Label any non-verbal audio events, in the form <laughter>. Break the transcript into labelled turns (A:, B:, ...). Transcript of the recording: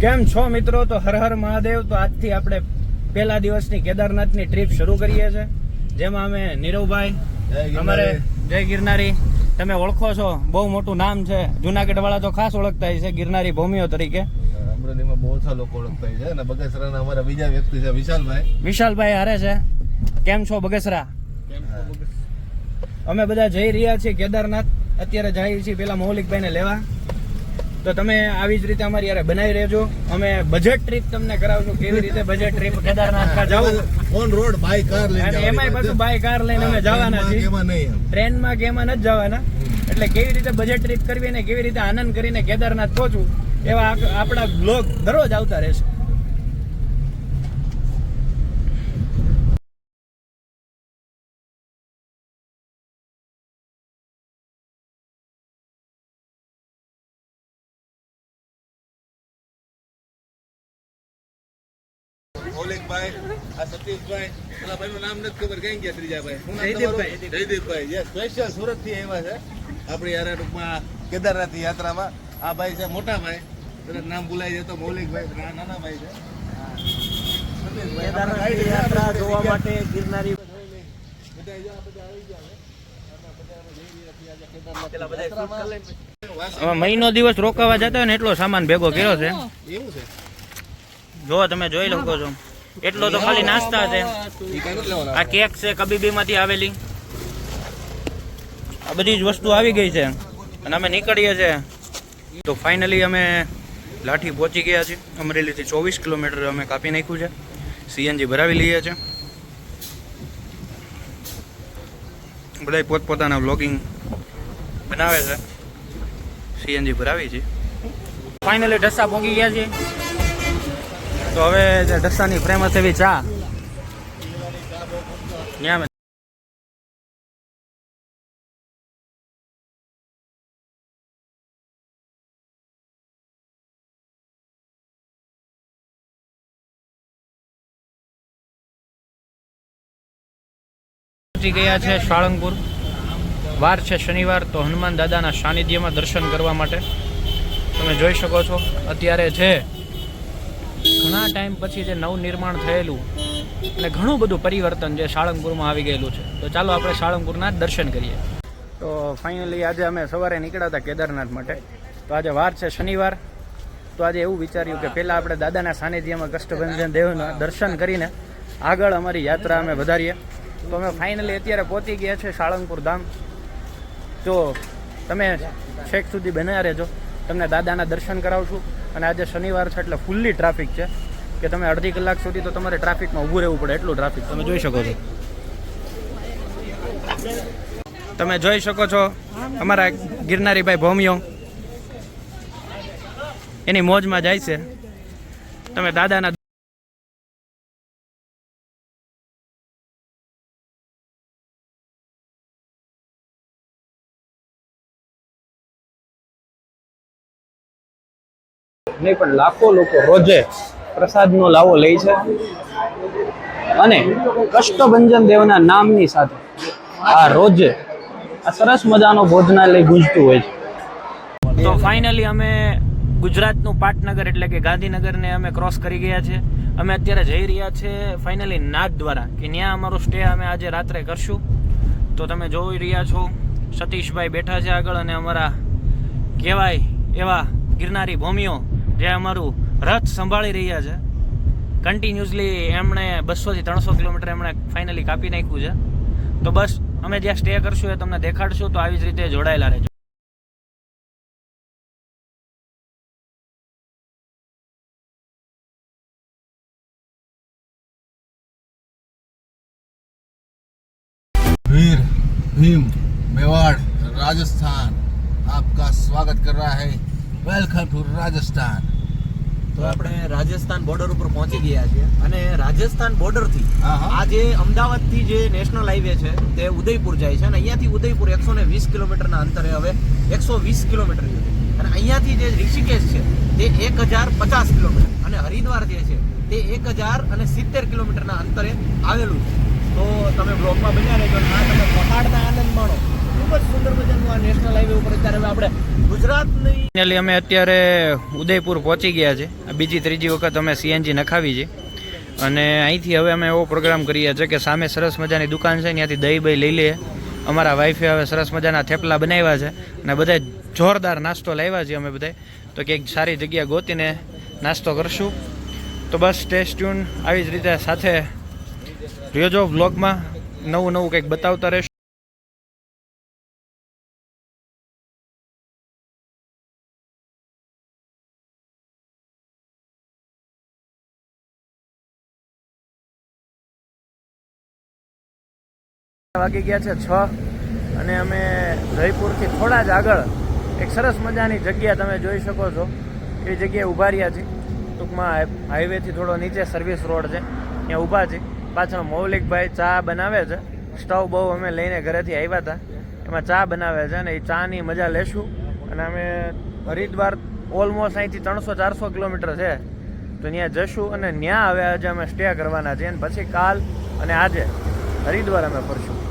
A: કેમ છો મિત્રો? તો હર હર મહાદેવ. તો આજથી આપણે પહેલા દિવસની કેદારનાથની ટ્રીપ શરૂ કરીએ છીએ જેમાં અમે નીરવભાઈ અમારે જય ગિરનારી. તમે ઓળખો છો. બહુ મોટું નામ છે. જુનાગઢ વાળા તો ખાસ ઓળખતા છે ગિરનારી ભૂમિઓ તરીકે.
B: અમરેલીમાં બહુ ઓછા લોકો ઓળખતા છે. અને બગસરાના અમારા બીજા વ્યક્તિ છે વિશાલભાઈ.
A: વિશાલભાઈ હારે છે. કેમ છો બગસરા? અમે બધા જઈ રહ્યા છીએ કેદારનાથ. અત્યારે જઈએ છીએ પેલા મૌલિકભાઈને લેવા. તો તમે આવી જ રીતે અમારી યારે બનાવી રહેજો. અમે બજેટ ટ્રીપ તમને કરાવશું. કેવી રીતે બજેટ ટ્રીપ <laughs> કેદારનાથ જવું
B: ઓન રોડ બાય કાર લઈને
A: અને એમાંય
B: બધું
A: પાછું બાય કાર લઈને અમે જવાના છીએ.
B: કે એમાં.
A: ટ્રેનમાં કે એમાં નથી જવાના. એટલે કેવી રીતે બજેટ ટ્રીપ કરવી અને કેવી રીતે આનંદ કરીને કેદારનાથ પહોંચવું એવા આપણા બ્લોગ દરરોજ આવતા રહેશે.
B: મૌલિકભાઈ આ સતીશભાઈ પેલા ભાઈનું નામ નથી ખબર ક્યાં ગયા ત્રીજા ભાઈ શું નામ
A: જયદીપભાઈ.
B: તમારું? જયદીપભાઈ યસ સ્પેશિયલ સુરત આવ્યા છે. આપણી યાર ટૂંકમાં કેદારનાથ યાત્રામાં. આ ભાઈ છે મોટા ભાઈ. કદાચ નામ ભૂલાઈ જાય તો મૌલિકભાઈ નાના ભાઈ છે.
A: જોવા માટે ગિરનારી
B: બધા બધા આવી ગયા
A: મહિનો દિવસ રોકાવા જતા હોય ને એટલો સામાન ભેગો કર્યો છે.
B: એવું છે?
A: જો તમે જોઈ શકો છો. એટલો તો ખાલી નાસ્તા છે. આ કેક છે કબીબી માંથી આવેલી. આ બધી જ વસ્તુ આવી ગઈ છે. અને અમે નીકળીએ છીએ. તો ફાઇનલી અમે લાઠી પહોંચી ગયા છીએ. અમરેલીથી ચોવીસ કિલોમીટર અમે કાપી નાખ્યું છે. સીએનજી ભરાવી લઈએ છીએ. બધા પોતપોતાના વ્લોગિંગ બનાવે છે. સીએનજી ભરાવી છે ફાઇનલી ઢસા પહોંચી ગયા છીએ. તો હવે ઢસાની ફ્રેમસ એવી ચા. ત્યાં પહોંચી ગયા છે સાળંગપુર. વાર છે શનિવાર તો હનુમાન દાદાના સાનિધ્યમાં દર્શન કરવા માટે. તમે જોઈ શકો છો, અત્યારે છે ઘણા ટાઈમ પછી જે નવનિર્માણ થયેલું અને ઘણું બધું પરિવર્તન જે સાળંગપુરમાં આવી ગયેલું છે. તો ચાલો આપણે સાળંગપુરના દર્શન કરીએ. તો ફાઇનલી આજે અમે સવારે નીકળ્યા હતા કેદારનાથ માટે. તો આજે વાર છે શનિવાર. તો આજે એવું વિચાર્યું કે પહેલાં આપણે દાદાના સાનિધ્યમાં કષ્ટભંજન દેવના દર્શન કરીને આગળ અમારી યાત્રા અમે વધારીએ. તો અમે ફાઇનલી અત્યારે પહોંચી ગયા છે સાળંગપુર ધામ. તો તમે છેક સુધી બન્યા રહેજો. તમને દાદાના દર્શન કરાવશું. અને આજે શનિવાર છે એટલે ફૂલ્લી ટ્રાફિક છે. કે તમે અડધી કલાક સુધી તો તમારે ટ્રાફિકમાં ઊભું રહેવું પડે એટલું ટ્રાફિક તમે જોઈ શકો છો. તમે જોઈ શકો છો અમારા ગિરનારીભાઈ ભૌમિયો. એની મોજમાં જાય છે. તમે દાદાના નહીં, પણ લાખો લોકો રોજે પ્રસાદનો લાવો લે છે. અને કષ્ટભંજન દેવના નામની સાથે આ રોજે આ સરસ મજાનો ભોજનાલય ગુંજતું હોય છે. તો ફાઇનલી અમે ગુજરાતનું પાટનગર એટલે કે ગાંધીનગરને અમે ક્રોસ કરી ગયા છે. અમે અત્યારે જઈ રહ્યા છે ફાઇનલી નાથ દ્વારા, કે ત્યાં અમારો સ્ટે અમે આજે રાત્રે કરશું. તો તમે જોઈ રહ્યા છો, સતીશભાઈ બેઠા છે આગળ અને અમારા કહેવાય એવા ગિરનારી ભૂમિઓ જે અમારું રથ સંભાળી રહ્યા છે કન્ટિન્યુઅસલી એમણે બસોથી ત્રણસો કિલોમીટર એમણે ફાઇનલી કાપી નાખ્યું છે તો બસ અમે જ્યાં સ્ટે કરશું એ તમને દેખાડશું તો આવી જ રીતે જોડાયેલા રહેજો
B: वीर भीम मेवाड़ राजस्थान आपका स्वागत कर रहा है વેલકમ ટુ રાજસ્થાન.
C: તો આપણે રાજસ્થાન બોર્ડર ઉપર પહોંચી ગયા છીએ અને રાજસ્થાન
B: બોર્ડરથી
C: આ જે અમદાવાદથી જે નેશનલ હાઈવે છે તે ઉદયપુર જાય છે અને અહીંયાથી ઉદયપુર એકસો ને વીસ કિલોમીટરના અંતરે હવે એકસો વીસ કિલોમીટર અને અહીંયાથી જે ઋષિકેશ છે તે એક હજાર પચાસ કિલોમીટર. અને હરિદ્વાર જે છે તે એક હજાર અને સિત્તેર કિલોમીટરના અંતરે આવેલું છે. તો તમે બ્લોગમાં બન્યા રહેજો તમે પહાડના આનંદ માણો. ખૂબ જ સુંદર મજાનું આ નેશનલ હાઈવે ઉપર અત્યારે આપણે ગુજરાતની
A: અમે અત્યારે ઉદયપુર પહોંચી ગયા છે. બીજી ત્રીજી વખત અમે સીએનજી નખાવી છે. અને અહીંથી હવે અમે એવો પ્રોગ્રામ કરીએ છીએ કે સામે સરસ મજાની દુકાન છે, ત્યાંથી દહીં બહીં લઈ લઈએ. અમારા વાઈફે હવે સરસ મજાના થેપલા બનાવ્યા છે અને બધા જોરદાર નાસ્તો લાવ્યા છીએ અમે બધા તો ક્યાંક સારી જગ્યા ગોતીને નાસ્તો કરશું. તો બસ ટેસ્ટ ટ્યુન આવી જ રીતે સાથે રહ્યોજો વ્લોગમાં નવું નવું કંઈક બતાવતા રહેશું. વાગી ગયા છે છ અને અમે જયપુરથી થોડા જ આગળ એક સરસ મજાની જગ્યા તમે જોઈ શકો છો. એ જગ્યાએ ઊભા રહ્યા છીએ. ટૂંકમાં હાઈવેથી થોડો નીચે સર્વિસ રોડ છે. ત્યાં ઊભા છે પાછળ મૌલિકભાઈ ચા બનાવે છે. સ્ટવ બહુ અમે લઈને ઘરેથી આવ્યા હતા. એમાં ચા બનાવે છે અને એ ચાની મજા લેશું. અને અમે હરિદ્વાર ઓલમોસ્ટ અહીંથી ત્રણસો ચારસો કિલોમીટર છે. તો ત્યાં જશું અને ત્યાં હવે આજે અમે સ્ટે કરવાના છીએ. અને પછી કાલ અને આજે હરિદ્વાર અમે ફરશું.